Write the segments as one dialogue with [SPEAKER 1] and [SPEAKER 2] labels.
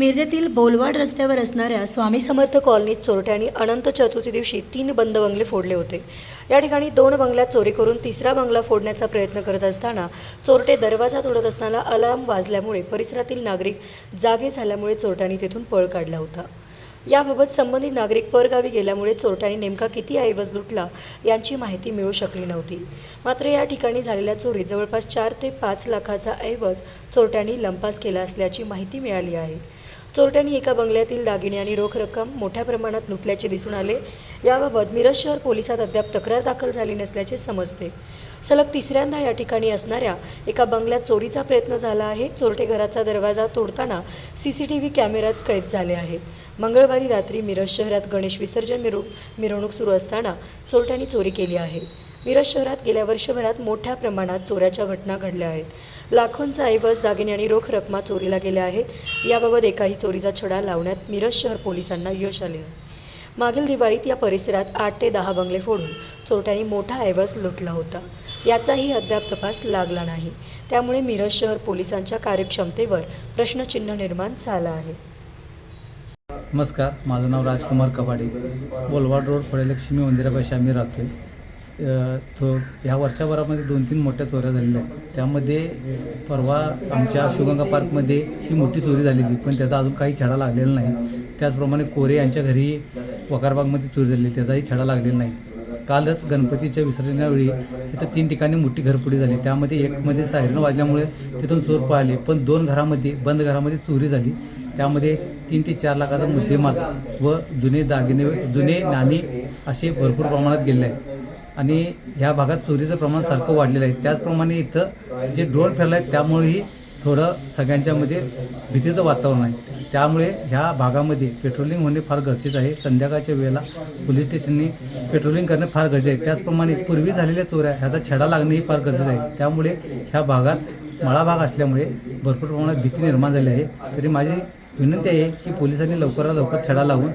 [SPEAKER 1] मिरजेतील बोलवाड रस्त्यावर असणाऱ्या स्वामी समर्थ कॉलनीत चोरट्यांनी अनंत चतुर्थी दिवशी तीन बंद बंगले फोडले होते. या ठिकाणी दोन बंगल्यात चोरी करून तिसरा बंगला फोडण्याचा प्रयत्न करत असताना चोरटे दरवाजा तोडत असताना अलार्म वाजल्यामुळे परिसरातील नागरिक जागे झाल्यामुळे चोरट्यांनी तेथून पळ काढला होता. याबाबत संबंधित नागरिक परगावी गेल्यामुळे चोरट्यांनी नेमका किती ऐवज लुटला यांची माहिती मिळू शकली नव्हती. मात्र या ठिकाणी झालेल्या चोरीत जवळपास चार ते पाच लाखाचा ऐवज चोरट्यांनी लंपास केला असल्याची माहिती मिळाली आहे. चोरट्यांनी एका बंगल्यातील दागिने आणि रोख रक्कम मोठ्या प्रमाणात लुटल्याचे दिसून आले. याबाबत मिरज शहर पोलिसात अद्याप तक्रार दाखल झाली नसल्याचे समजते. सलग तिसऱ्यांदा या ठिकाणी असणाऱ्या एका बंगल्यात चोरीचा प्रयत्न झाला आहे. चोरटे घराचा दरवाजा तोडताना सी सी टी व्ही कॅमेऱ्यात कैद झाले आहेत. मंगळवारी रात्री मिरज शहरात गणेश विसर्जन मिरव मिरवणूक सुरू असताना चोरट्यांनी चोरी केली आहे. मिरज शहरात गेल्या वर्षभरात मोठ्या प्रमाणात चोऱ्याच्या घटना घडल्या आहेत. लाखोंचा ऐवज दागिने आणि रोख रकमा चोरीला गेल्या आहेत. याबाबत एकाही चोरीचा छडा लावण्यात मिरज शहर पोलिसांना यश आले. मागील दिवाळीत या परिसरात आठ ते दहा बंगले फोडून चोरट्यांनी मोठा ऐवज लुटला होता. याचाही अद्याप तपास लागला नाही. त्यामुळे मिरज शहर पोलिसांच्या कार्यक्षमतेवर प्रश्नचिन्ह निर्माण झाला आहे.
[SPEAKER 2] नमस्कार माझं नाव राजकुमार कबाडे. बोलवाड रोड फळेलक्ष्मी मंदिरापाशी आम्ही राहतो. आहे ह्या वर्षभरामध्ये दोन तीन मोठ्या चोऱ्या झालेल्या आहेत. त्यामध्ये परवा आमच्या शिवगंगा पार्कमध्ये ही मोठी चोरी झालेली पण त्याचा अजून काही छडा लागलेला नाही. त्याचप्रमाणे कोरे यांच्या घरी वकारबागमध्ये चोरी झालेली त्याचाही छडा लागलेला नाही. कालच गणपतीच्या विसर्जनावेळी तिथं तीन ठिकाणी मोठी घरपुडी झाली. त्यामध्ये एकमध्ये सायरन वाजल्यामुळे तिथून चोर पळाले पण दोन घरामध्ये बंद घरामध्ये चोरी झाली. त्यामध्ये तीन ते चार लाखाचा मुद्देमाल व जुने दागिने जुने नाणी असे भरपूर प्रमाणात गेले आहेत. आणि ह्या भागात चोरीचं प्रमाण सारखं वाढलेलं आहे. त्याचप्रमाणे इथं जे ड्रोन फिरलं आहे त्यामुळेही थोडं सगळ्यांच्यामध्ये भीतीचं वातावरण आहे. त्यामुळे ह्या भागामध्ये पेट्रोलिंग होणे फार गरजेचं आहे. संध्याकाळच्या वेळेला पोलीस स्टेशननी पेट्रोलिंग करणे फार गरजेचं आहे. त्याचप्रमाणे पूर्वी झालेल्या चोऱ्या ह्याचा छडा लागणेही फार गरजेचं आहे. त्यामुळे ह्या भागात मळा भाग असल्यामुळे भरपूर प्रमाणात भीती निर्माण झाली आहे. तरी माझी विनंती आहे की पोलिसांनी लवकरात लवकर छडा लावून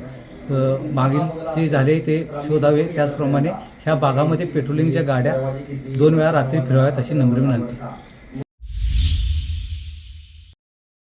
[SPEAKER 2] मागील जे झाले ते शोधावे. त्याचप्रमाणे ह्या भागामध्ये पेट्रोलिंगच्या गाड्या दोन वेळा रात्री फिरवाव्यात अशी नम्र विनंती.